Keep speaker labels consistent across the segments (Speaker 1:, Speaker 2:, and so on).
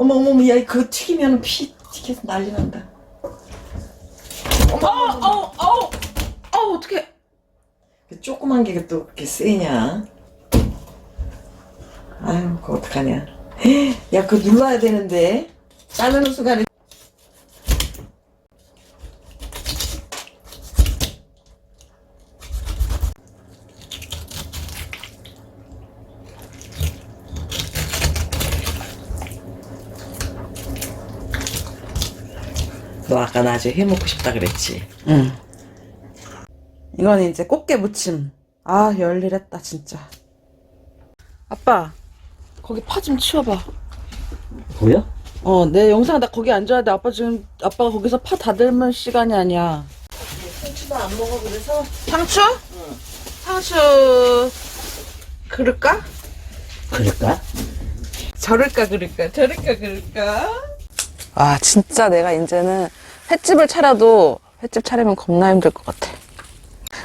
Speaker 1: 어머 어머 어머 야 그거 튀기면 피 튀겨서 난리 난다.
Speaker 2: 어, 어, 어, 어, 어떡해.
Speaker 1: 그 조그만 게 또 그렇게 세냐? 아유 그거 어떡하냐? 야 그거 눌러야 되는데 자르는 순간에 너 아까 나 아주 해먹고 싶다 그랬지?
Speaker 2: 응. 이건 이제 꽃게 무침. 아, 열일했다, 진짜. 아빠, 거기 파 좀 치워봐.
Speaker 1: 보여?
Speaker 2: 어, 내 영상 나 거기 앉아야 돼. 아빠 지금, 아빠가 거기서 파 다듬을 시간이 아니야.
Speaker 1: 상추도 안 먹어 그래서
Speaker 2: 상추? 상추, 그럴까?
Speaker 1: 그럴까?
Speaker 2: 저럴까, 그럴까? 저럴까, 그럴까? 아, 진짜 내가 이제는 횟집을 차려도 횟집 차리면 겁나 힘들 것 같아.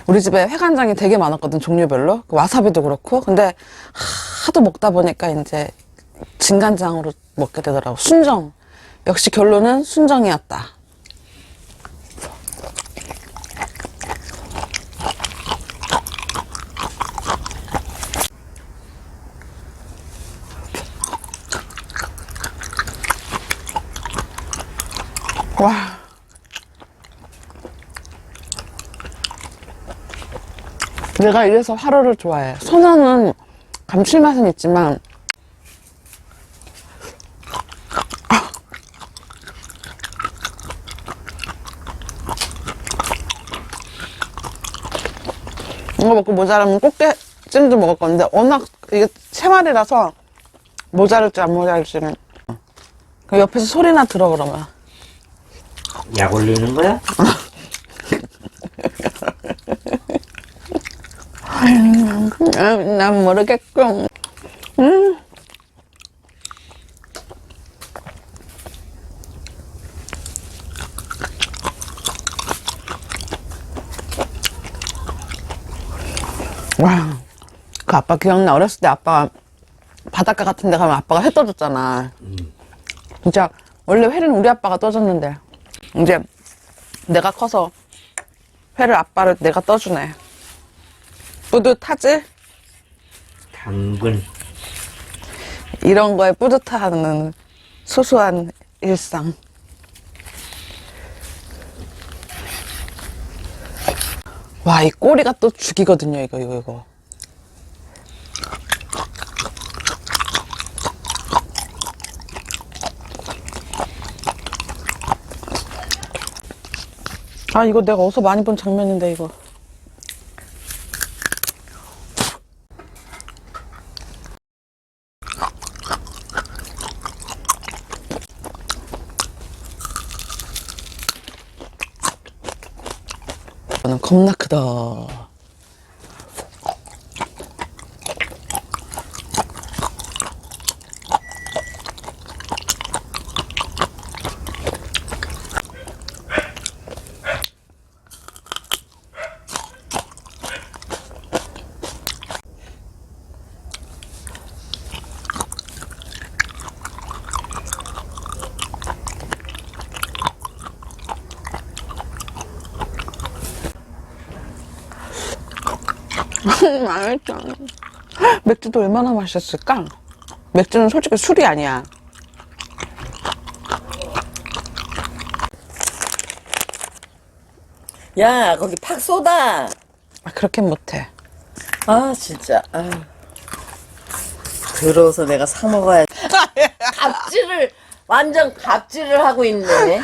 Speaker 2: 우리 집에 회간장이 되게 많았거든, 종류별로. 그 와사비도 그렇고. 근데 하도 먹다 보니까 이제 진간장으로 먹게 되더라고. 순정. 역시 결론은 순정이었다. 와. 내가 이래서 화로를 좋아해. 소나는 감칠맛은 있지만 이거 먹고 모자라면 꽃게찜도 먹을 건데 워낙 이게 세 마리라서 모자랄지 안 모자랄지는 그 옆에서 소리나 들어 그러면
Speaker 1: 약 올리는 거야?
Speaker 2: 아, 난 모르겠고. 음. 와, 그 아빠 기억나? 어렸을 때 아빠가 바닷가 같은 데 가면 아빠가 회 떠줬잖아. 진짜, 원래 회는 우리 아빠가 떠줬는데, 이제 내가 커서 회를 아빠를 내가 떠주네. 뿌듯하지?
Speaker 1: 당근
Speaker 2: 이런 거에 뿌듯하는 소소한 일상. 와, 이 꼬리가 또 죽이거든요, 이거, 이거, 이거. 아, 이거 내가 어디서 많이 본 장면인데, 이거. 이거는 겁나 크다. 맛있다. 맥주도 얼마나 맛있었을까? 맥주는 솔직히 술이 아니야.
Speaker 1: 야 거기 팍 쏟아
Speaker 2: 아, 그렇게 못해.
Speaker 1: 아 진짜 아유. 들어서 내가 사 먹어야 갑질을 완전 갑질을 하고 있네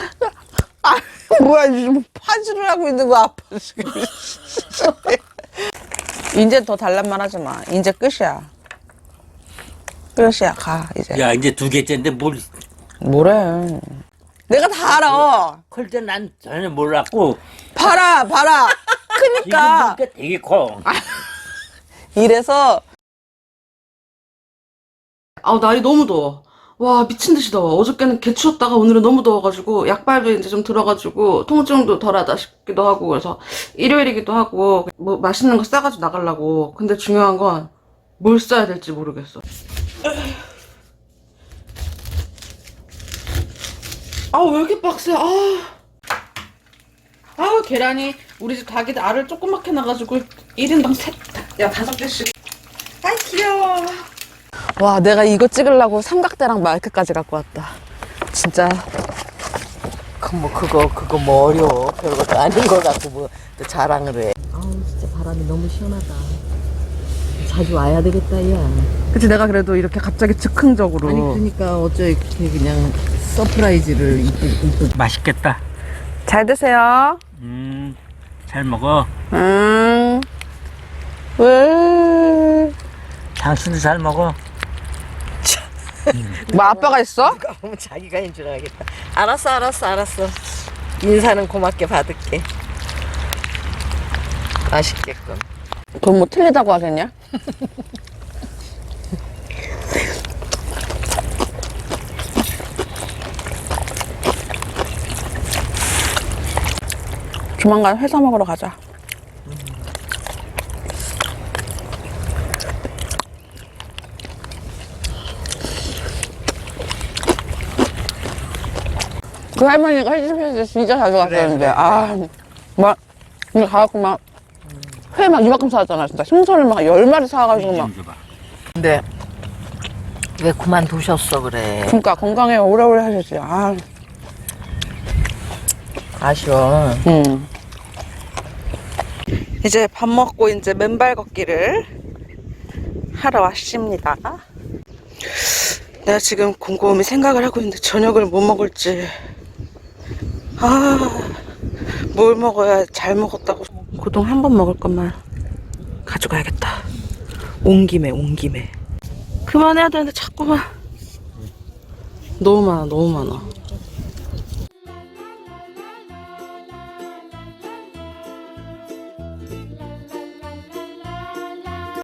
Speaker 2: 아, 뭐야, 지금 파지를 하고 있는 거 아파, 지금. 이제 더 달란 말 하지 마. 이제 끝이야. 끝이야, 가, 이제.
Speaker 3: 야 이제 두 개째인데 뭘
Speaker 2: 뭐래. 내가 다 알아.
Speaker 3: 클때 난 전혀 몰랐고
Speaker 2: 봐라, 봐라.
Speaker 3: 지금
Speaker 2: 크니까.
Speaker 3: 보니까 되게 커.
Speaker 2: 이래서 아우 날이 너무 더워 와 미친 듯이 더워 어저께는 개 추웠다가 오늘은 너무 더워가지고 약발도 이제 좀 들어가지고 통증도 덜하다 싶기도 하고 그래서 일요일이기도 하고 뭐 맛있는 거 싸가지고 나가려고 근데 중요한 건뭘 싸야 될지 모르겠어 아, 왜 이렇게 빡세? 아. 아, 계란이 우리 집 닭이 알을 조그맣게 나가지고 1인당 셋, 야, 다섯 개씩. 아이, 귀여워. 와, 내가 이거 찍으려고 삼각대랑 마이크까지 갖고 왔다. 진짜.
Speaker 1: 그뭐 그거 그거 뭐 어려워 별것도 아닌 걸 갖고 뭐 또 자랑을 해. 아우 진짜 바람이 너무 시원하다. 자주 와야 되겠다 야.
Speaker 2: 그치, 내가 그래도 이렇게 갑자기 즉흥적으로.
Speaker 1: 아니 그러니까 어쩌 이렇게 그냥 서프라이즈를 이쁘 이쁘.
Speaker 3: 맛있겠다.
Speaker 2: 잘 드세요.
Speaker 3: 음, 잘 먹어.
Speaker 2: 음. 왜?
Speaker 3: 당신도 잘 먹어.
Speaker 2: 뭐 아빠가 있어?
Speaker 1: 보면 자기가 인 줄 알겠다. 알았어 알았어 알았어. 인사는 고맙게 받을게. 맛있겠군.
Speaker 2: 그건 뭐 틀리다고 하겠냐? 조만간 회사 먹으러 가자. 그 할머니가 헬스페이스 진짜 자주 갔었는데, 아, 막, 이거 가갖고 막, 회 막 이만큼 사왔잖아, 진짜. 생선을 막 열 마리 사와가지고 막.
Speaker 1: 근데 왜 그만두셨어 그래?
Speaker 2: 그러니까 건강에 오래오래 하셨지. 아,
Speaker 1: 아쉬워.
Speaker 2: 음. 이제 밥 먹고 이제 맨발 걷기를 하러 왔습니다. 내가 지금 곰곰이 생각을 하고 있는데 저녁을 뭐 먹을지. 아, 뭘 먹어야 잘 먹었다고. 고동 한 번 먹을 것만 가져가야겠다. 온 김에, 온 김에. 그만해야 되는데 자꾸만. 너무 많아, 너무 많아.